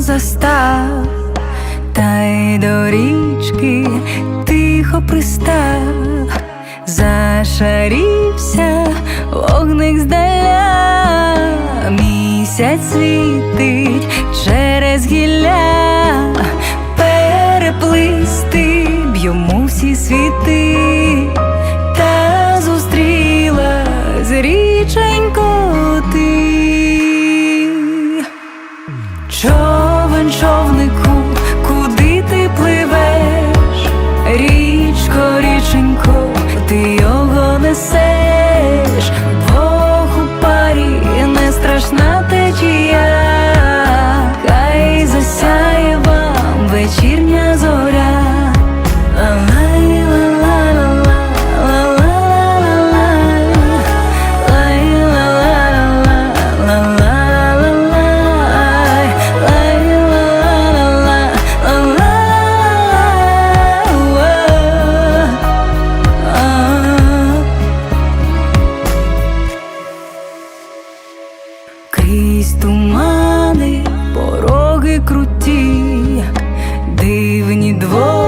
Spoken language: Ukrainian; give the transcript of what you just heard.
застав, та й до річки тихо пристав, зашарівся вогник здаля, місяць світить через гілля, переплисти б йому всі світи, та зустріла з річенько Крізь тумани, пороги круті, дивні двори.